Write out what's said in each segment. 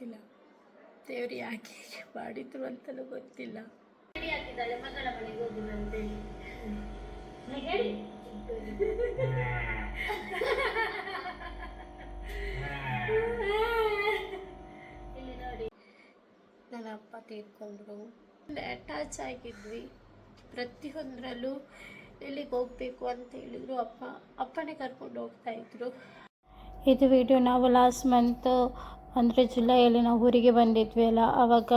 ಗೊತ್ತಿಲ್ಲ. ದೇವ್ರು ಯಾಕೆ ಮಾಡಿದ್ರು ಅಂತಲೂ ಗೊತ್ತಿಲ್ಲ. ಹಾಕಿದ್ದಾಳೆ ಮಗಳ ಮನೆಗೆ ಹೋಗುದು ಅಂತೇಳಿ ಹೇಳಿ. ಇಲ್ಲಿ ನೋಡಿ. ನನ್ನ ಅಪ್ಪ ತೀರ್ಕೊಂಡ್ರು. ಅಟ್ಯಾಚ್ ಆಗಿದ್ವಿ. ಪ್ರತಿಯೊಂದರಲ್ಲೂ ಎಲ್ಲಿಗೆ ಹೋಗ್ಬೇಕು ಅಂತ ಹೇಳಿದ್ರು ಅಪ್ಪ. ಅಪ್ಪನೇ ಕರ್ಕೊಂಡು ಹೋಗ್ತಾ ಇದ್ರು. ಇದು ವಿಡಿಯೋ ನಾವು ಲಾಸ್ಟ್ ಮಂತ್ ಅಂದರೆ ಜುಲೈಯಲ್ಲಿ ನಾವು ಊರಿಗೆ ಬಂದಿದ್ವಿ ಅಲ್ಲ ಆವಾಗ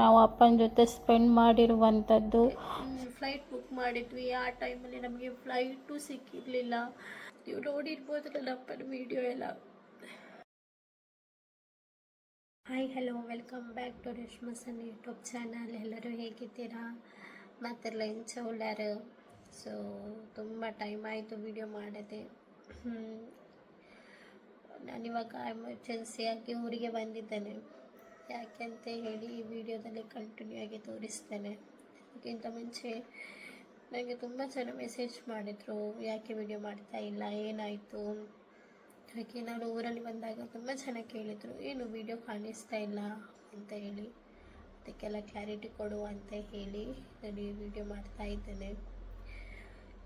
ನಾವು ಅಪ್ಪನ ಜೊತೆ ಸ್ಪೆಂಡ್ ಮಾಡಿರುವಂಥದ್ದು ಫ್ಲೈಟ್ ಬುಕ್ ಮಾಡಿದ್ವಿ. ಆ ಟೈಮಲ್ಲಿ ನಮಗೆ ಫ್ಲೈಟು ಸಿಕ್ಕಿರಲಿಲ್ಲ. ನೀವು ನೋಡಿರ್ಬೋದು ನನ್ನ ಅಪ್ಪನ ವಿಡಿಯೋ ಎಲ್ಲ. Hi hello welcome back to Reshma YouTube channel ಎಲ್ಲರೂ ಹೇಗಿದ್ದೀರಾ? ಮತ್ತೆ ಲಂಚ್ ಉಳ್ಳಾರು ಸೊ ತುಂಬ ಟೈಮ್ ಆಯಿತು ವಿಡಿಯೋ ಮಾಡದೆ. ನಾನಿವಾಗ ಎಮರ್ಜೆನ್ಸಿಯಾಗಿ ಊರಿಗೆ ಬಂದಿದ್ದೇನೆ. ಯಾಕೆ ಅಂತ ಹೇಳಿ ಈ ವಿಡಿಯೋದಲ್ಲಿ ಕಂಟಿನ್ಯೂ ಆಗಿ ತೋರಿಸ್ತೇನೆ. ಅದಕ್ಕಿಂತ ಮುಂಚೆ ನನಗೆ ತುಂಬ ಜನ ಮೆಸೇಜ್ ಮಾಡಿದರು, ಯಾಕೆ ವಿಡಿಯೋ ಮಾಡ್ತಾ ಇಲ್ಲ? ಏನಾಯಿತು? ಅದಕ್ಕೆ ನಾನು ಊರಲ್ಲಿ ಬಂದಾಗ ತುಂಬ ಜನ ಕೇಳಿದರು, ಏನು ವಿಡಿಯೋ ಕಾಣಿಸ್ತಾ ಇಲ್ಲ? ಅಂತ ಹೇಳಿ. ಅದಕ್ಕೆಲ್ಲ ಕ್ಲಾರಿಟಿ ಕೊಡು ಅಂತ ಹೇಳಿ ನಾನು ಈ ವಿಡಿಯೋ ಮಾಡ್ತಾ ಇದ್ದೇನೆ.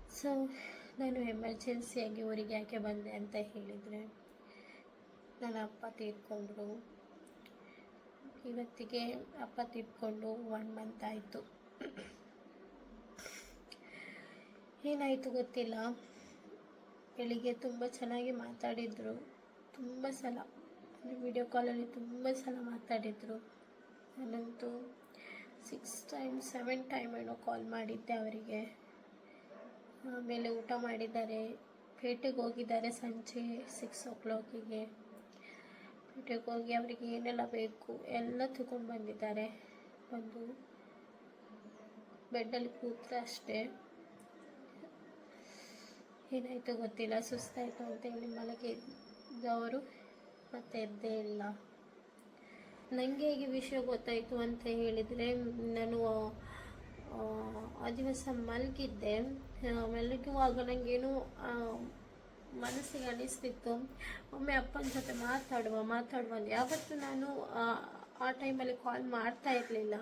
ಸೊ ನಾನು ಎಮರ್ಜೆನ್ಸಿಯಾಗಿ ಊರಿಗೆ ಯಾಕೆ ಬಂದೆ ಅಂತ ಹೇಳಿದರೆ ನನ್ನ ಅಪ್ಪ ತೀರ್ಕೊಂಡ್ರು. ಇವತ್ತಿಗೆ ಅಪ್ಪ ತೀರ್ಕೊಂಡು ಒನ್ ಮಂತ್ ಆಯಿತು. ಏನಾಯಿತು ಗೊತ್ತಿಲ್ಲ. ಬೆಳಿಗ್ಗೆ ತುಂಬ ಚೆನ್ನಾಗಿ ಮಾತಾಡಿದರು. ತುಂಬ ಸಲ ವಿಡಿಯೋ ಕಾಲಲ್ಲಿ ತುಂಬ ಸಲ ಮಾತಾಡಿದರು. ನಾನಂತೂ ಸಿಕ್ಸ್ ಟೈಮ್ ಸೆವೆನ್ ಟೈಮ್ ಏನೋ ಕಾಲ್ ಮಾಡಿದ್ದೆ ಅವರಿಗೆ. ಆಮೇಲೆ ಊಟ ಮಾಡಿದ್ದಾರೆ. ಪೇಟೆಗೆ ಹೋಗಿದ್ದಾರೆ ಸಂಜೆ ಸಿಕ್ಸ್ ಓ ಕ್ಲಾಕಿಗೆ ಪೇಟೆಗೆ ಹೋಗಿ ಅವರಿಗೆ ಏನೆಲ್ಲ ಬೇಕು ಎಲ್ಲ ತಗೊಂಡು ಬಂದಿದ್ದಾರೆ. ಒಂದು ಬೆಡ್ಡಲ್ಲಿ ಕೂತ್ರೆ ಅಷ್ಟೇ. ಏನಾಯಿತು ಗೊತ್ತಿಲ್ಲ. ಸುಸ್ತಾಯಿತು ಅಂತ ಹೇಳಿ ಮಲಗಿದ್ದವರು ಮತ್ತೆ ಎದ್ದೇ ಇಲ್ಲ. ನನಗೆ ಹೇಗೆ ವಿಷಯ ಗೊತ್ತಾಯಿತು ಅಂತ ಹೇಳಿದರೆ ನಾನು ಆ, ದಿವಸ ಮಲಗಿದ್ದೆ. ಮಲಗುವಾಗ ನನಗೇನು ಮನಸ್ಸಿಗೆ ಅನಿಸ್ತಿತ್ತು ಒಮ್ಮೆ ಅಪ್ಪನ ಜೊತೆ ಮಾತಾಡುವ ಮಾತಾಡುವ ಯಾವತ್ತೂ ನಾನು ಆ, ಟೈಮಲ್ಲಿ ಕಾಲ್ ಮಾಡ್ತಾ ಇರಲಿಲ್ಲ.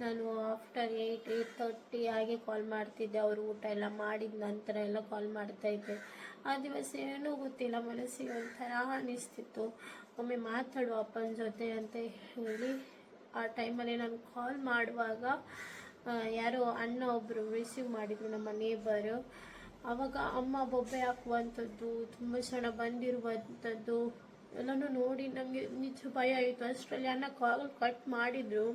ನಾನು ಆಫ್ಟರ್ ಏಯ್ಟ್ ಏಯ್ಟ್ ತರ್ಟಿ ಹಾಗೆ ಕಾಲ್ ಮಾಡ್ತಿದ್ದೆ. ಅವರು ಊಟ ಎಲ್ಲ ಮಾಡಿದ ನಂತರ ಎಲ್ಲ ಕಾಲ್ ಮಾಡ್ತಾ ಇದ್ದೆ. ಆ ದಿವಸ ಏನೂ ಗೊತ್ತಿಲ್ಲ ಮನಸ್ಸಿಗೆ ಒಂಥರ ಅನಿಸ್ತಿತ್ತು ಒಮ್ಮೆ ಮಾತಾಡುವ ಅಪ್ಪನ ಜೊತೆ ಅಂತ ಹೇಳಿ ಆ ಟೈಮಲ್ಲಿ ನಾನು ಕಾಲ್ ಮಾಡುವಾಗ ಯಾರೋ ಅಣ್ಣ ಒಬ್ಬರು ರಿಸೀವ್ ಮಾಡಿದರು ನಮ್ಮ ನೇಬರು ಆವಾಗ ಅಮ್ಮ ಬೊಬ್ಬೆ ಹಾಕುವಂಥದ್ದು, ತುಂಬ ಜನ ಬಂದಿರುವಂಥದ್ದು, ಎಲ್ಲನೂ ನೋಡಿ ನನಗೆ ನಿಜ ಭಯ ಆಯಿತು. ಅಷ್ಟರಲ್ಲಿ ಅನ್ನ ಕಾಲ್ ಕಟ್ ಮಾಡಿದರು.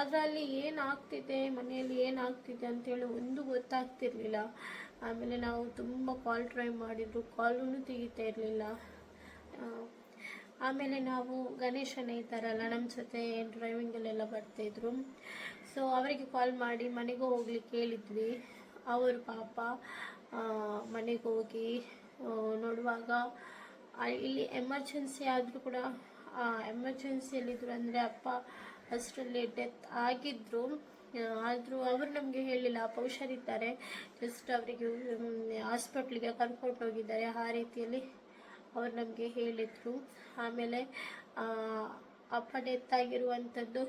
ಅದರಲ್ಲಿ ಏನಾಗ್ತಿದೆ, ಮನೆಯಲ್ಲಿ ಏನಾಗ್ತಿದೆ ಅಂತೇಳಿ ಒಂದು ಗೊತ್ತಾಗ್ತಿರ್ಲಿಲ್ಲ. ಆಮೇಲೆ ನಾವು ತುಂಬ ಕಾಲ್ ಟ್ರೈ ಮಾಡಿದ್ರು ಕಾಲೂ ತೆಗಿತಾ ಇರಲಿಲ್ಲ. ಆಮೇಲೆ ನಾವು ಗಣೇಶನ ಇದ್ದಾರಲ್ಲ ನಮ್ಮ ಜೊತೆ ಡ್ರೈವಿಂಗಲ್ಲೆಲ್ಲ ಬರ್ತಾಯಿದ್ರು ಸೊ ಅವರಿಗೆ ಕಾಲ್ ಮಾಡಿ ಮನೆಗೂ ಹೋಗ್ಲಿಕ್ಕೆ ಹೇಳಿದ್ವಿ. ಅವರು ಪಾಪ ಮನೆಗೆ ಹೋಗಿ ನೋಡುವಾಗ ಇಲ್ಲಿ ಎಮರ್ಜೆನ್ಸಿ ಆದರೂ ಕೂಡ ಎಮರ್ಜೆನ್ಸಿಯಲ್ಲಿದ್ದರು ಅಂದರೆ ಅಪ್ಪ ಅಷ್ಟರಲ್ಲಿ ಡೆತ್ ಆಗಿದ್ದರು ಆದರೂ ಅವರು ನಮಗೆ ಹೇಳಿಲ್ಲ, ಅಪ್ಪ ಹುಷಾರಿದ್ದಾರೆ. ಜಸ್ಟ್ ಅವರಿಗೆ ಹಾಸ್ಪಿಟ್ಲಿಗೆ ಕರ್ಕೊಂಡು ಹೋಗಿದ್ದಾರೆ. ಆ ರೀತಿಯಲ್ಲಿ ಅವರು ನಮಗೆ ಹೇಳಿದರು. ಆಮೇಲೆ ಅಪ್ಪ ಡೆತ್ ಆಗಿರುವಂಥದ್ದು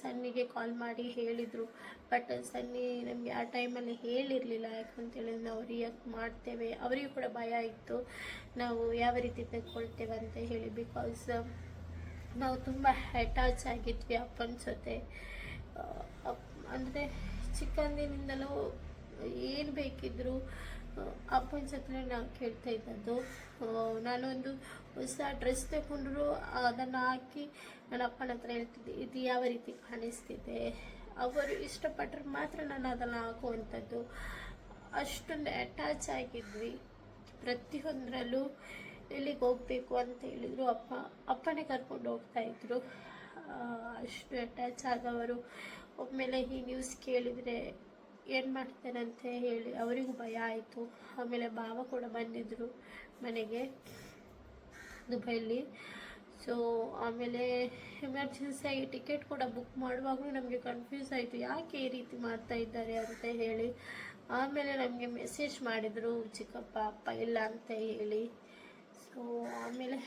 ಸನ್ನಿಗೆ ಕಾಲ್ ಮಾಡಿ ಹೇಳಿದರು. ಬಟ್ ಸನ್ನಿ ನಮಗೆ ಆ ಟೈಮಲ್ಲಿ ಹೇಳಿರಲಿಲ್ಲ. ಯಾಕಂತೇಳಿದ್ರೆ ನಾವು ರಿಯಾಕ್ಟ್ ಮಾಡ್ತೇವೆ. ಅವರಿಗೂ ಕೂಡ ಭಯ ಇತ್ತು. ನಾವು ಯಾವ ರೀತಿ ತೆಗೆದುಕೊಳ್ತೇವೆ ಅಂತ ಹೇಳಿ ಬಿಕಾಸ್ ನಾವು ತುಂಬ ಅಟ್ಯಾಚ್ ಆಗಿದ್ವಿ ಅಪ್ಪನ ಜೊತೆ. ಅಂದರೆ ಚಿಕ್ಕಂದಿನಿಂದಲೂ ಏನು ಬೇಕಿದ್ದರೂ ಅಪ್ಪನ ಜೊತೆ ನಾನು ಕೇಳ್ತಾ ಇದ್ದದ್ದು. ನಾನೊಂದು ಹೊಸ ಡ್ರೆಸ್ ತಗೊಂಡ್ರು, ಅದನ್ನು ಹಾಕಿ ನನ್ನ ಅಪ್ಪನ ಹತ್ರ ಹೇಳ್ತಿದ್ದೆ, ಇದು ಯಾವ ರೀತಿ ಕಾಣಿಸ್ತಿದೆ? ಅವರು ಇಷ್ಟಪಟ್ಟರೆ ಮಾತ್ರ ನಾನು ಅದನ್ನು ಹಾಕುವಂಥದ್ದು. ಅಷ್ಟೊಂದು ಅಟ್ಯಾಚ್ ಆಗಿದ್ವಿ. ಪ್ರತಿಯೊಂದರಲ್ಲೂ ಎಲ್ಲಿಗೆ ಹೋಗಬೇಕು ಅಂತ ಹೇಳಿದ್ರು. ಅಪ್ಪ, ಅಪ್ಪನೇ ಕರ್ಕೊಂಡು ಹೋಗ್ತಾಯಿದ್ರು ಅಷ್ಟು ಅಟ್ಯಾಚ್ ಆದವರು ಒಮ್ಮೆಲೆ ಈ ನ್ಯೂಸ್ ಕೇಳಿದರೆ ಏನು ಮಾಡ್ತೇನಂತೆ ಹೇಳಿ. ಅವರಿಗೂ ಭಯ ಆಯಿತು. ಆಮೇಲೆ ಭಾವ ಕೂಡ ಬಂದಿದ್ದರು ಮನೆಗೆ, ದುಬೈಲಿ. ಸೊ ಆಮೇಲೆ ಎಮರ್ಜೆನ್ಸಿಯಾಗಿ ಟಿಕೆಟ್ ಕೂಡ ಬುಕ್ ಮಾಡುವಾಗಲೂ ನಮಗೆ ಕನ್ಫ್ಯೂಸ್ ಆಯಿತು. ಯಾಕೆ ಈ ರೀತಿ ಮಾಡ್ತಾ ಇದ್ದಾರೆ ಅಂತ ಹೇಳಿ. ಆಮೇಲೆ ನಮಗೆ ಮೆಸೇಜ್ ಮಾಡಿದರು, ಚಿಕ್ಕಪ್ಪ, ಅಪ್ಪ ಇಲ್ಲ ಅಂತ ಹೇಳಿ. ಸೊ ಆಮೇಲೆ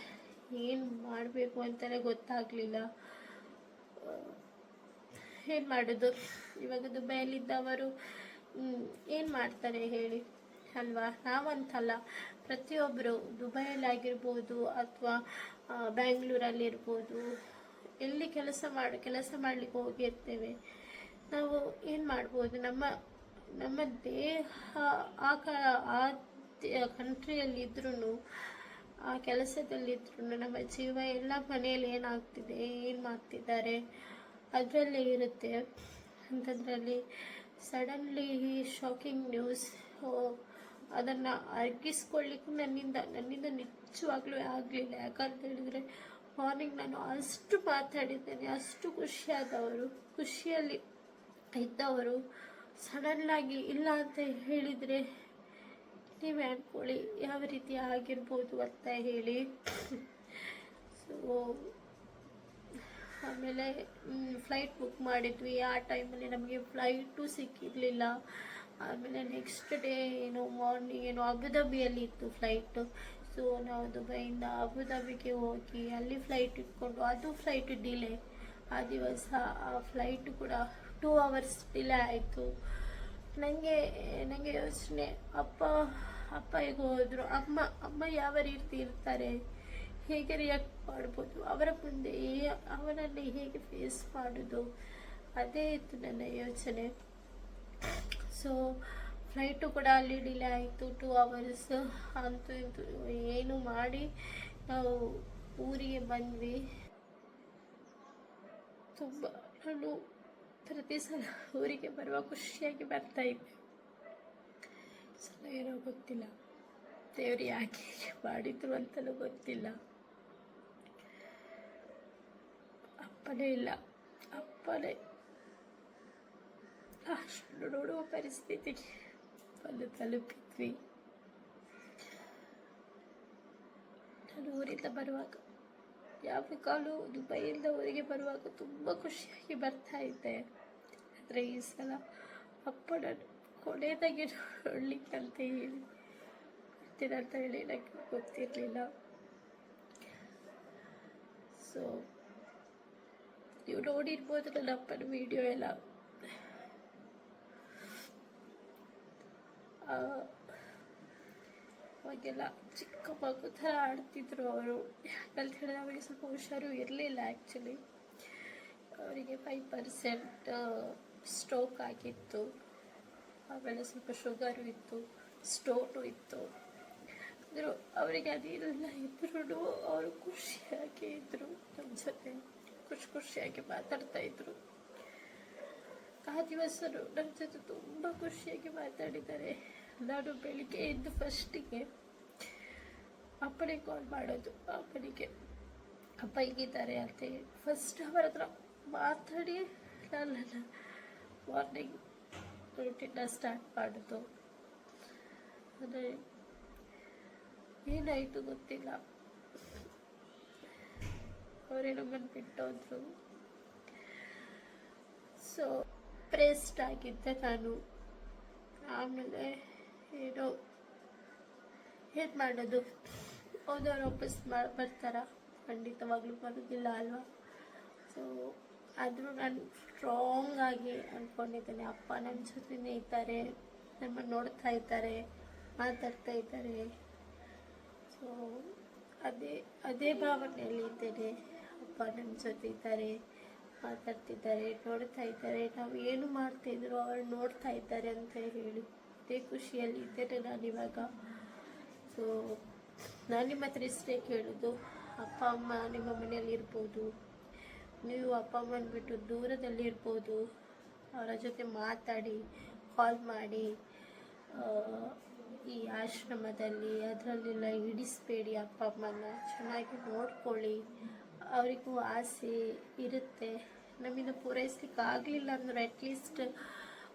ಏನು ಮಾಡಬೇಕು ಅಂತಲೇ ಗೊತ್ತಾಗಲಿಲ್ಲ. ಏನು ಮಾಡೋದು? ಇವಾಗ ದುಬೈಯಲ್ಲಿದ್ದವರು ಏನು ಮಾಡ್ತಾರೆ ಹೇಳಿ? ಅಲ್ವಾ? ನಾವಂತಲ್ಲ. ಪ್ರತಿಯೊಬ್ಬರು ದುಬೈಯಲ್ಲಾಗಿರ್ಬೋದು ಅಥವಾ ಬ್ಯಾಂಗ್ಳೂರಲ್ಲಿರ್ಬೋದು, ಎಲ್ಲಿ ಕೆಲಸ ಮಾಡಿ, ಕೆಲಸ ಮಾಡಲಿಕ್ಕೆ ಹೋಗಿರ್ತೇವೆ. ನಾವು ಏನು ಮಾಡ್ಬೋದು? ನಮ್ಮ ನಮ್ಮ ದೇಹ ಆ ಕ ಆ ಕಂಟ್ರಿಯಲ್ಲಿದ್ರೂ ಆ ಕೆಲಸದಲ್ಲಿದ್ರೂ ನಮ್ಮ ಜೀವ ಎಲ್ಲ ಮನೆಯಲ್ಲಿ ಏನಾಗ್ತಿದೆ? ಏನು ಮಾಡ್ತಿದ್ದಾರೆ? ಅದರಲ್ಲೇ ಇರುತ್ತೆ. ಅಂಥದ್ರಲ್ಲಿ ಸಡನ್ಲಿ ಶಾಕಿಂಗ್ ನ್ಯೂಸ್ ಅದನ್ನು ಅರ್ಗಿಸ್ಕೊಳ್ಳಿಕ್ಕೂ ನನ್ನಿಂದ ನನ್ನಿಂದ ನಿಜವಾಗ್ಲೂ ಆಗಲಿಲ್ಲ. ಯಾಕಂತ ಹೇಳಿದರೆ ಮಾರ್ನಿಂಗ್ ನಾನು ಅಷ್ಟು ಮಾತಾಡಿದ್ದೇನೆ, ಅಷ್ಟು ಖುಷಿಯಾದವರು, ಖುಷಿಯಲ್ಲಿ ಇದ್ದವರು ಸಡನ್ನಾಗಿ ಇಲ್ಲ ಅಂತ ಹೇಳಿದರೆ ನೀವೇ ಅಂದ್ಕೊಳ್ಳಿ ಯಾವ ರೀತಿ ಆಗಿರ್ಬೋದು ಅಂತ ಹೇಳಿ. ಸೊ ಆಮೇಲೆ ಫ್ಲೈಟ್ ಬುಕ್ ಮಾಡಿದ್ವಿ. ಆ ಟೈಮಲ್ಲಿ ನಮಗೆ ಫ್ಲೈಟು ಸಿಕ್ಕಿರಲಿಲ್ಲ. ಆಮೇಲೆ ನೆಕ್ಸ್ಟ್ ಡೇ ಏನು ಮಾರ್ನಿಂಗ್ ಏನು ಅಬುದಾಬಿಯಲ್ಲಿ ಇತ್ತು ಫ್ಲೈಟು ಸೊ ನಾವು ದುಬೈಯಿಂದ ಅಬುದಾಬಿಗೆ ಹೋಗಿ, ಅಲ್ಲಿ ಫ್ಲೈಟ್ ಇಟ್ಕೊಂಡು, ಅದು ಫ್ಲೈಟ್ ಡಿಲೇ ಆ ದಿವಸ ಆ ಫ್ಲೈಟು ಕೂಡ ಟೂ ಅವರ್ಸ್ ಡಿಲೇ ಆಯಿತು. ನನಗೆ ನನಗೆ ಯೋಚನೆ, ಅಪ್ಪ ಅಪ್ಪ ಈಗ ಹೋದರು? ಅಮ್ಮ ಅಮ್ಮ ಯಾವ ರೀತಿ ಇರ್ತಾರೆ? ಹೇಗೆ ರಿಯಾಕ್ಟ್ ಮಾಡ್ಬೋದು? ಅವರ ಮುಂದೆ ಅವನನ್ನು ಹೇಗೆ ಫೇಸ್ ಮಾಡೋದು? ಅದೇ ಇತ್ತು ನನ್ನ ಯೋಚನೆ. ಸೊ ಫ್ಲೈಟು ಕೂಡ ಅಲ್ಲಿ ಡಿಲೇ ಆಯಿತು ಟೂ ಅವರ್ಸ್ ಅಂತೂ ಇಂತೂ ಏನು ಮಾಡಿ ನಾವು ಊರಿಗೆ ಬಂದ್ವಿ. ತುಂಬ, ನಾನು ಪ್ರತಿ ಸಲ ಊರಿಗೆ ಬರುವ ಖುಷಿಯಾಗಿ ಬರ್ತಾ ಇದ್ದೆ. ಸಲ ಏನೋ ಗೊತ್ತಿಲ್ಲ. ದೇವ್ರು ಯಾಕೆ ಮಾಡಿದ್ರು ಅಂತಲೂ ಗೊತ್ತಿಲ್ಲ. ಅಪ್ಪನೇ ಇಲ್ಲ. ಅಪ್ಪನೇ. ಅಷ್ಟು ನೋಡುವ ಪರಿಸ್ಥಿತಿ ಬಂದು ತಲುಪಿದ್ವಿ. ನಾನು ಊರಿಂದ ಬರುವಾಗ, ಯಾವ ಕಾಲು ದುಬೈಯಿಂದ ಊರಿಗೆ ಬರುವಾಗ ತುಂಬ ಖುಷಿಯಾಗಿ ಬರ್ತಾ ಇದ್ದೆ. ಆದರೆ ಈ ಸಲ ಅಪ್ಪ ನಾನು ಕೊನೆಯದಾಗಿ ನೋಡಲಿಕ್ಕೆ ಅಂತ ಹೇಳಿ ಬರ್ತೀನಿ ಅಂತ ಹೇಳಿ ನನಗೆ ಗೊತ್ತಿರಲಿಲ್ಲ. ಸೊ ನೀವು ನೋಡಿರ್ಬೋದು ನನ್ನ ಅಪ್ಪನ ವಿಡಿಯೋ ಎಲ್ಲ. ಅವಾಗೆಲ್ಲ ಚಿಕ್ಕ ಮಗು ಥರ ಆಡ್ತಿದ್ರು ಅವರು. ಯಾಕಂತ ಹೇಳಿದ್ರೆ ಅವರಿಗೆ ಸ್ವಲ್ಪ ಹುಷಾರು ಇರಲಿಲ್ಲ ಆ್ಯಕ್ಚುಲಿ ಅವರಿಗೆ ಫೈವ್ ಪರ್ಸೆಂಟ್ ಸ್ಟ್ರೋಕ್ ಆಗಿತ್ತು. ಆಮೇಲೆ ಸ್ವಲ್ಪ ಶುಗರು ಇತ್ತು ಸ್ಟೋನು ಇತ್ತು. ಅಂದರು, ಅವರಿಗೆ ಅದೇನೆಲ್ಲ ಇದ್ರೂ ಅವರು ಖುಷಿಯಾಗಿ ಇದ್ದರು ನಮ್ಮ ಜೊತೆ. ಖುಷಿ ಖುಷಿಯಾಗಿ ಮಾತಾಡ್ತಾ ಇದ್ರು. ಆ ದಿವಸರು ನನ್ನ ಜೊತೆ ತುಂಬ ಖುಷಿಯಾಗಿ ಮಾತಾಡಿದ್ದಾರೆ. ನಾನು ಬೆಳಿಗ್ಗೆ ಎದ್ದು ಫಸ್ಟಿಗೆ ಅಪ್ಪನಿಗೆ ಕಾಲ್ ಮಾಡೋದು. ಅಪ್ಪನಿಗೆ, ಅಪ್ಪ ಹೇಗಿದ್ದಾರೆ? ಅಂತ ಹೇಳಿ. ಫಸ್ಟ್ ಅವರ ಹತ್ರ ಮಾತಾಡಿ ನಾನು ಮಾರ್ನಿಂಗ್ ರೂಟೀನ ಸ್ಟಾರ್ಟ್ ಮಾಡೋದು. ಅಂದರೆ ಏನಾಯಿತು ಗೊತ್ತಿಲ್ಲ. ಅವರೇ ಬಂದು ಬಿಟ್ಟೋದ್ರು ಸೊ ಪ್ರೆಸ್ಟ್ ಆಗಿದ್ದೆ ನಾನು. ಆಮೇಲೆ ಏನೋ ಏನು ಮಾಡೋದು? ಹೋದವ್ರು ವಾಪಸ್ ಮಾಡಿ ಬರ್ತಾರ? ಖಂಡಿತವಾಗ್ಲೂ ಬರೋದಿಲ್ಲ ಅಲ್ವಾ? ಸೊ ಆದರೂ ನಾನು ಸ್ಟ್ರಾಂಗ್ ಆಗಿ ಅಂದ್ಕೊಂಡಿದ್ದೇನೆ ಅಪ್ಪ ನನ್ನ ಜೊತೆನೇ ಇದ್ದಾರೆ. ನಮ್ಮನ್ನು ನೋಡ್ತಾ ಇದ್ದಾರೆ. ಮಾತಾಡ್ತಾ ಇದ್ದಾರೆ. ಸೊ ಅದೇ ಅದೇ ಭಾವನೆಯಲ್ಲಿ ಇದ್ದೇನೆ ಅಪ್ಪ ನಮ್ಮ ಜೊತೆ ಇದ್ದಾರೆ ಮಾತಾಡ್ತಿದ್ದಾರೆ, ನೋಡ್ತಾ ಇದ್ದಾರೆ. ನಾವು ಏನು ಮಾಡ್ತಿದ್ರು ಅವ್ರು ನೋಡ್ತಾ ಇದ್ದಾರೆ ಅಂತ ಹೇಳಿ ಅದೇ ಖುಷಿಯಲ್ಲಿ ಇದ್ದೇನೆ ನಾನಿವಾಗ ಸೊ ನಾನು ನಿಮ್ಮ ಹತ್ರ ಇಷ್ಟೇ ಕೇಳೋದು. ಅಪ್ಪ, ಅಮ್ಮ ನಿಮ್ಮ ಮನೆಯಲ್ಲಿ ಇರ್ಬೋದು. ನೀವು ಅಪ್ಪ, ಅಮ್ಮನ ಬಿಟ್ಟು ದೂರದಲ್ಲಿ ಇರ್ಬೋದು. ಅವರ ಜೊತೆ ಮಾತಾಡಿ ಕಾಲ್ ಮಾಡಿ ಈ ಆಶ್ರಮದಲ್ಲಿ, ಅದರಲ್ಲೆಲ್ಲ ಇಡಿಸ್ಬೇಡಿ ಅಪ್ಪ ಅಮ್ಮನ ಚೆನ್ನಾಗಿ ನೋಡ್ಕೊಳ್ಳಿ. ಅವರಿಗೂ ಆಸೆ ಇರುತ್ತೆ. ನಮ್ಮಿಂದ ಪೂರೈಸ್ಲಿಕ್ಕೆ ಆಗಲಿಲ್ಲ ಅಂದ್ರೆ ಅಟ್ಲೀಸ್ಟ್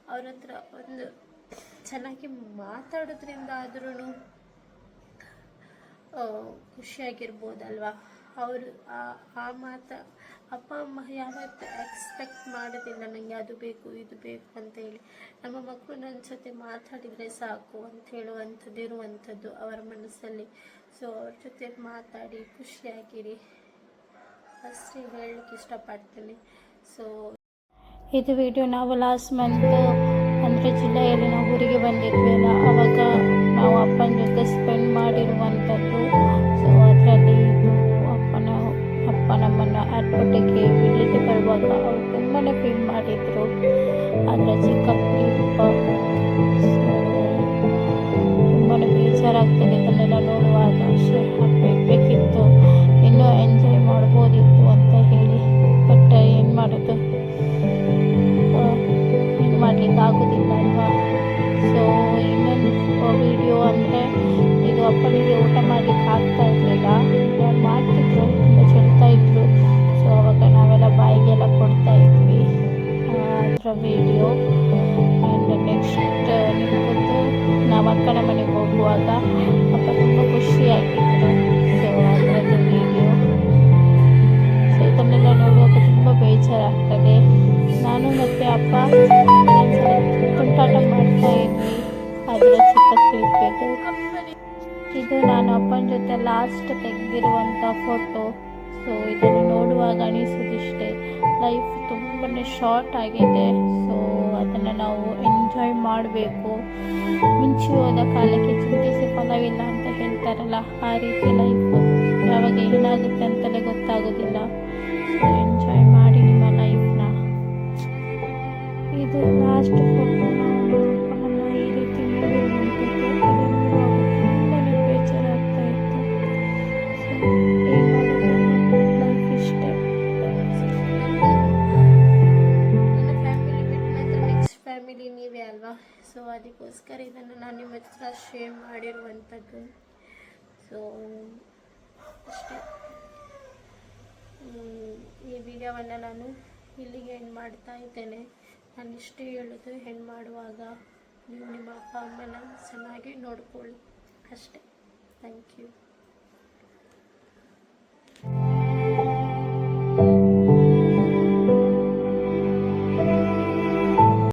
ಅವ್ರ ಹತ್ರ ಒಂದು ಚೆನ್ನಾಗಿ ಮಾತಾಡೋದ್ರಿಂದ ಆದ್ರೂ ಖುಷಿಯಾಗಿರ್ಬೋದಲ್ವಾ? ಅವರು ಆ- ಮಾತ, ಅಪ್ಪ, ಅಮ್ಮ ಯಾವತ್ತೂ ಎಕ್ಸ್ಪೆಕ್ಟ್ ಮಾಡೋದಿಲ್ಲ ನನಗೆ ಅದು ಬೇಕು, ಇದು ಬೇಕು ಅಂತ ಹೇಳಿ. ನಮ್ಮ ಮಕ್ಕಳು ನನ್ನ ಜೊತೆ ಮಾತಾಡಿದರೆ ಸಾಕು ಅಂತ ಹೇಳುವಂಥದ್ದು ಇರುವಂಥದ್ದು ಅವರ ಮನಸ್ಸಲ್ಲಿ. ಸೊ ಅವ್ರ ಜೊತೆ ಮಾತಾಡಿ, ಖುಷಿಯಾಗಿರಿ. ಅಷ್ಟೇ ಹೇಳಲಿಕ್ಕೆ ಇಷ್ಟಪಡ್ತೀನಿ. ಸೊ ಇದು ವಿಡಿಯೋ ನಾವು ಲಾಸ್ಟ್ ಮಂತ್ ಅಂದರೆ ಜಿಲ್ಲೆಯಲ್ಲಿ ನಾವು ಊರಿಗೆ ಬಂದಿದ್ವಿ ಅಲ್ಲ ಆವಾಗ ನಾವು ಅಪ್ಪನ ಜೊತೆ ಸ್ಪೆಂಡ್ ಮಾಡಿರುವಂಥದ್ದು. ಸೊ ಅದರಲ್ಲಿ ಇದು ಅಪ್ಪನ, ಅಪ್ಪ ನಮ್ಮನ್ನು ಏರ್ಪೋರ್ಟಿಗೆ ಬಿಡಲಿಕ್ಕೆ ಬರುವಾಗ ಅವ್ರು ತುಂಬಾ ಫೀಲ್ ಮಾಡಿದರು. ಅದರ ಅದರ ವಿಡಿಯೋ ಆ್ಯಂಡ್ ನೆಕ್ಸ್ಟ್ ನಿಮ್ಗೊಂದು ನಾವು ಅಕ್ಕನ ಮನೆಗೆ ಹೋಗುವಾಗ ಅಪ್ಪ ತುಂಬ ಖುಷಿಯಾಗಿದ್ದರು ಸೊ ಅದರದ್ದು ವಿಡಿಯೋ ಸೊ ಇದನ್ನೆಲ್ಲ ನೋಡುವಾಗ ತುಂಬ ಬೇಜಾರಾಗ್ತದೆ. ನಾನು ಮತ್ತು ಅಪ್ಪ ತುಂಟಾಟ ಮಾಡ್ತಾ ಇದ್ವಿ. ಅದರ ಚಿಕ್ಕ ಇದು ನಾನು ಅಪ್ಪನ ಜೊತೆ ಲಾಸ್ಟ್ ತೆಗೆದಿರುವಂಥ ಫೋಟೋ ಸೊ ಇದನ್ನು ನೋಡುವಾಗ ಅನಿಸೋದಿಷ್ಟೇ. ಲೈಫ್ ತುಂಬಾ ಶಾರ್ಟ್ ಆಗಿದೆ ಸೊ ಅದನ್ನು ನಾವು ಎಂಜಾಯ್ ಮಾಡಬೇಕು. ಮುಂಚೆ ಹೋದ ಕಾಲಕ್ಕೆ ಚಿಂತಿಸಿ ಫಲವಿಲ್ಲ ಅಂತ ಹೇಳ್ತಾರಲ್ಲ, ಆ ರೀತಿ ಲೈಫ್ ಯಾವಾಗ ಏನಾಗುತ್ತೆ ಅಂತಲೇ ಗೊತ್ತಾಗೋದಿಲ್ಲ. ಸೊ ಎಂಜಾಯ್ ಮಾಡಿ ನಿಮ್ಮ ಲೈಫ್ನ ಇದು ಲಾಸ್ಟ್ ಶೇರ್ ಮಾಡಿರುವಂಥದ್ದು. ಸೊ ಅಷ್ಟೇ. ಈ ವಿಡಿಯೋವನ್ನು ನಾನು ಇಲ್ಲಿಗೆ ಹೆಣ್ ಮಾಡ್ತಾ ಇದ್ದೇನೆ. ನಾನು ಇಷ್ಟೇ ಹೇಳೋದು ಹೆಣ್ಣು ಮಾಡುವಾಗ ನೀವು ನಿಮ್ಮ ಅಪ್ಪ, ಅಮ್ಮನ ಚೆನ್ನಾಗಿ ನೋಡಿಕೊಳ್ಳಿ. ಅಷ್ಟೇ. Thank you